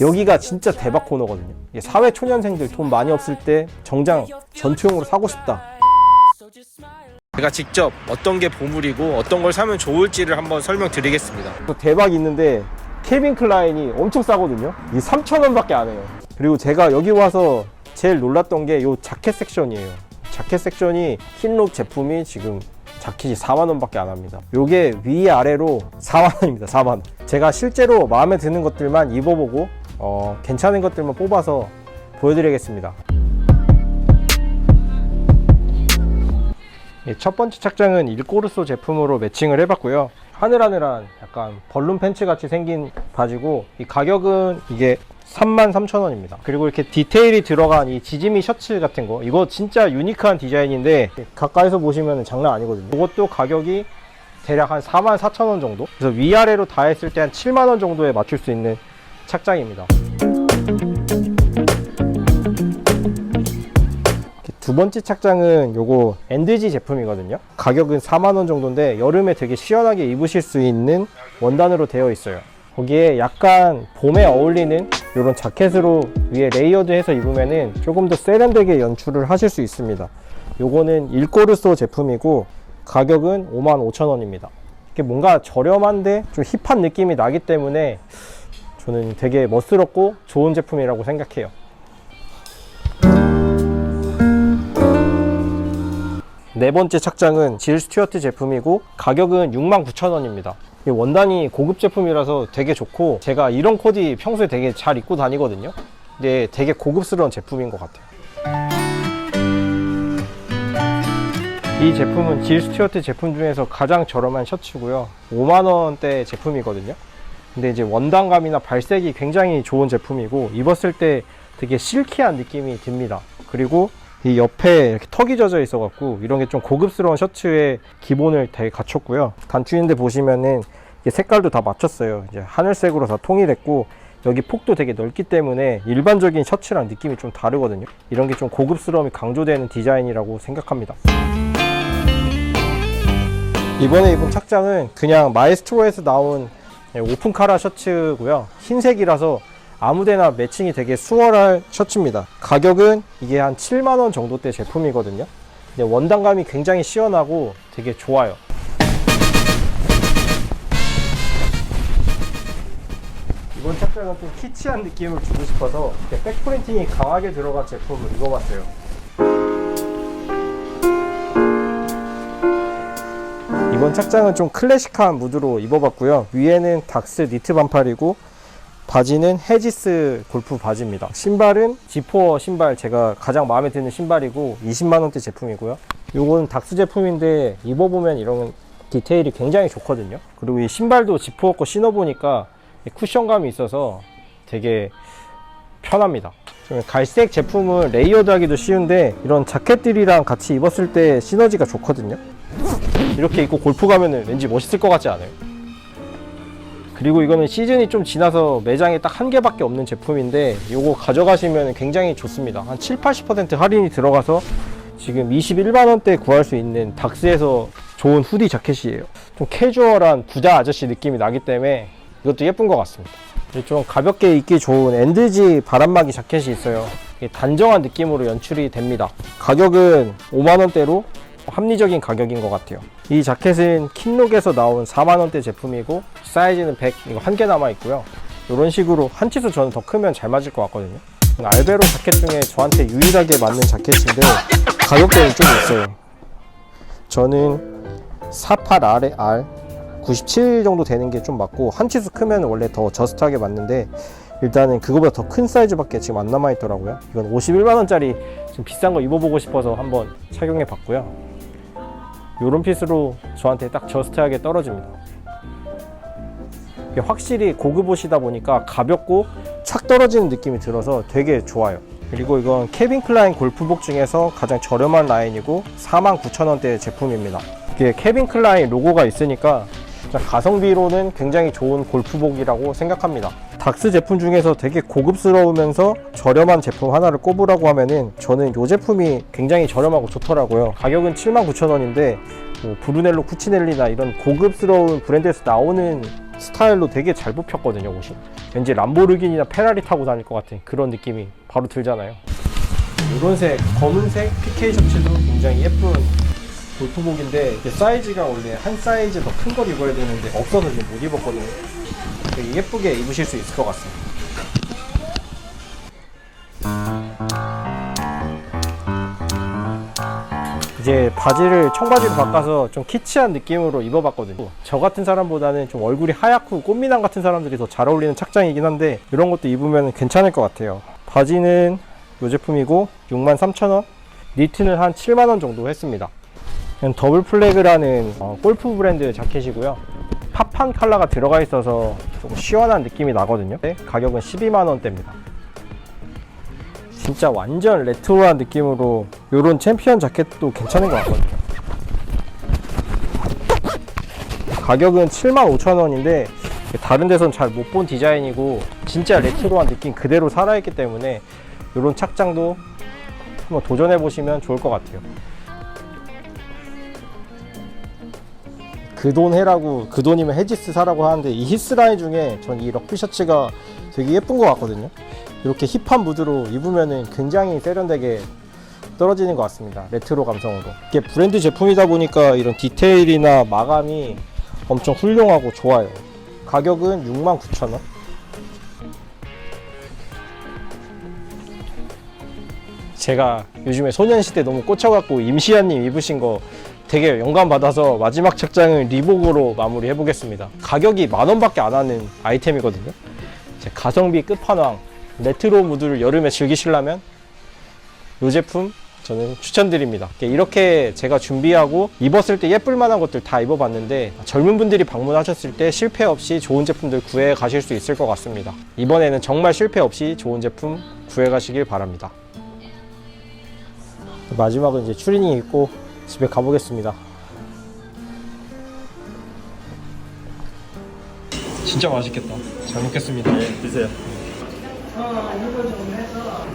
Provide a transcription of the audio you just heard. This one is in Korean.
여기가 진짜 대박 코너거든요. 사회 초년생들 돈 많이 없을 때 정장 전투용으로 사고 싶다. 제가 직접 어떤 게 보물이고 어떤 걸 사면 좋을지를 한번 설명드리겠습니다. 또 대박이 있는데 케빈 클라인이 엄청 싸거든요. 이 3,000원밖에 안 해요. 그리고 제가 여기 와서 제일 놀랐던 게 이 자켓 섹션이에요. 자켓 섹션이 킨록 제품이 지금 자켓이 4만 원 밖에 안 합니다. 요게 위 아래로 4만 원입니다. 4만 원. 제가 실제로 마음에 드는 것들만 입어보고 어, 괜찮은 것들만 뽑아서 보여드리겠습니다. 예, 첫 번째 착장은 일꼬르소 제품으로 매칭을 해봤고요. 하늘하늘한 약간 벌룬 팬츠 같이 생긴 바지고 이 가격은 이게 33,000원입니다. 그리고 이렇게 디테일이 들어간 이 지지미 셔츠 같은 거 이거 진짜 유니크한 디자인인데 가까이서 보시면 장난 아니거든요. 이것도 가격이 대략 한 44,000원 정도? 그래서 위아래로 다 했을 때 한 7만원 정도에 맞출 수 있는 착장입니다. 두 번째 착장은 요거 엔드지 제품이거든요. 가격은 4만원 정도인데 여름에 되게 시원하게 입으실 수 있는 원단으로 되어 있어요. 거기에 약간 봄에 어울리는 이런 자켓으로 위에 레이어드해서 입으면은 조금 더 세련되게 연출을 하실 수 있습니다. 요거는 일꼬르소 제품이고 가격은 55,000원입니다. 이게 뭔가 저렴한데 좀 힙한 느낌이 나기 때문에 저는 되게 멋스럽고 좋은 제품이라고 생각해요. 네 번째 착장은 질 스튜어트 제품이고 가격은 69,000원입니다. 원단이 고급 제품이라서 되게 좋고 제가 이런 코디 평소에 되게 잘 입고 다니거든요. 근데 되게 고급스러운 제품인 것 같아요. 이 제품은 질 스튜어트 제품 중에서 가장 저렴한 셔츠고요. 5만원대 제품이거든요. 근데 이제 원단감이나 발색이 굉장히 좋은 제품이고 입었을 때 되게 실키한 느낌이 듭니다. 그리고 이 옆에 이렇게 턱이 젖어 있어 갖고 이런 게 좀 고급스러운 셔츠의 기본을 되게 갖췄고요. 단추인데 보시면은 색깔도 다 맞췄어요. 이제 하늘색으로 다 통일했고 여기 폭도 되게 넓기 때문에 일반적인 셔츠랑 느낌이 좀 다르거든요. 이런 게 좀 고급스러움이 강조되는 디자인이라고 생각합니다. 이번에 입은 착장은 그냥 마에스트로에서 나온 오픈 카라 셔츠고요. 흰색이라서 아무데나 매칭이 되게 수월할 셔츠입니다. 가격은 이게 한 7만원 정도대 제품이거든요. 원단감이 굉장히 시원하고 되게 좋아요. 이번 착장은 좀 키치한 느낌을 주고 싶어서 백프린팅이 강하게 들어간 제품을 입어봤어요. 이번 착장은 좀 클래식한 무드로 입어봤고요. 위에는 닥스 니트 반팔이고 바지는 헤지스 골프 바지입니다. 신발은 지포어 신발 제가 가장 마음에 드는 신발이고 20만 원대 제품이고요. 요건 닥스 제품인데 입어보면 이런 디테일이 굉장히 좋거든요. 그리고 이 신발도 지포어 거 신어보니까 쿠션감이 있어서 되게 편합니다. 좀 갈색 제품은 레이어드 하기도 쉬운데 이런 자켓들이랑 같이 입었을 때 시너지가 좋거든요. 이렇게 입고 골프 가면은 왠지 멋있을 것 같지 않아요? 그리고 이거는 시즌이 좀 지나서 매장에 딱 한 개밖에 없는 제품인데 이거 가져가시면 굉장히 좋습니다. 한 7, 80% 할인이 들어가서 지금 21만원대 구할 수 있는 닥스에서 좋은 후디 자켓이에요. 좀 캐주얼한 부자 아저씨 느낌이 나기 때문에 이것도 예쁜 것 같습니다. 좀 가볍게 입기 좋은 엔드지 바람막이 자켓이 있어요. 단정한 느낌으로 연출이 됩니다. 가격은 5만원대로 합리적인 가격인 것 같아요. 이 자켓은 킨록에서 나온 4만원대 제품이고 사이즈는 100, 이거 한 개 남아 있고요. 이런 식으로 한 치수 저는 더 크면 잘 맞을 것 같거든요. 알베로 자켓 중에 저한테 유일하게 맞는 자켓인데 가격대는 좀 있어요. 저는 48RR 97 정도 되는 게 좀 맞고 한 치수 크면 원래 더 저스트하게 맞는데 일단은 그거보다 더 큰 사이즈밖에 지금 안 남아 있더라고요. 이건 51만 원짜리 좀 비싼 거 입어보고 싶어서 한번 착용해 봤고요. 요런 핏으로 저한테 딱 저스트하게 떨어집니다. 확실히 고급 옷이다 보니까 가볍고 착 떨어지는 느낌이 들어서 되게 좋아요. 그리고 이건 케빈 클라인 골프복 중에서 가장 저렴한 라인이고 49,000원대 제품입니다. 이게 케빈 클라인 로고가 있으니까 진짜 가성비로는 굉장히 좋은 골프복이라고 생각합니다. 닥스 제품 중에서 되게 고급스러우면서 저렴한 제품 하나를 꼽으라고 하면은 저는 이 제품이 굉장히 저렴하고 좋더라고요. 가격은 79,000원인데 뭐 브루넬로 쿠치넬리나 이런 고급스러운 브랜드에서 나오는 스타일로 되게 잘 뽑혔거든요, 옷이. 왠지 람보르기니나 페라리 타고 다닐 것 같은 그런 느낌이 바로 들잖아요. 이런 색, 검은색 PK 셔츠도 굉장히 예쁜 골프복인데 이게 사이즈가 원래 한 사이즈 더 큰 걸 입어야 되는데 없어서 지금 못 입었거든요. 되게 예쁘게 입으실 수 있을 것 같습니다. 이제 바지를 청바지로 바꿔서 좀 키치한 느낌으로 입어봤거든요. 저 같은 사람보다는 좀 얼굴이 하얗고 꽃미남 같은 사람들이 더 잘 어울리는 착장이긴 한데 이런 것도 입으면 괜찮을 것 같아요. 바지는 이 제품이고 63,000원, 니트는 한 7만원 정도 했습니다. 더블 플래그라는 어, 골프 브랜드 자켓이고요. 팝한 컬러가 들어가 있어서 조금 시원한 느낌이 나거든요. 네, 가격은 12만 원대입니다. 진짜 완전 레트로한 느낌으로 이런 챔피언 자켓도 괜찮은 것 같거든요. 가격은 75,000원인데 다른 데선 잘 못 본 디자인이고 진짜 레트로한 느낌 그대로 살아있기 때문에 이런 착장도 한번 도전해 보시면 좋을 것 같아요. 그 돈 해라고 그 돈이면 헤지스 사라고 하는데 이 히스 라인 중에 전 이 럭비 셔츠가 되게 예쁜 것 같거든요. 이렇게 힙한 무드로 입으면은 굉장히 세련되게 떨어지는 것 같습니다. 레트로 감성으로. 이게 브랜드 제품이다 보니까 이런 디테일이나 마감이 엄청 훌륭하고 좋아요. 가격은 69,000원. 제가 요즘에 소년시대 너무 꽂혀갖고 임시완님 입으신 거 되게 영감 받아서 마지막 착장은 리복으로 마무리 해 보겠습니다. 가격이 만 원밖에 안 하는 아이템이거든요. 제 가성비 끝판왕 레트로 무드를 여름에 즐기시려면 이 제품 저는 추천드립니다. 이렇게 제가 준비하고 입었을 때 예쁠 만한 것들 다 입어봤는데 젊은 분들이 방문하셨을 때 실패 없이 좋은 제품들 구해 가실 수 있을 것 같습니다. 이번에는 정말 실패 없이 좋은 제품 구해 가시길 바랍니다. 마지막은 이제 추리닝 입고 집에 가보겠습니다. 진짜 맛있겠다. 잘 먹겠습니다. 네, 드세요. 아, 어, 이거 좀 해서.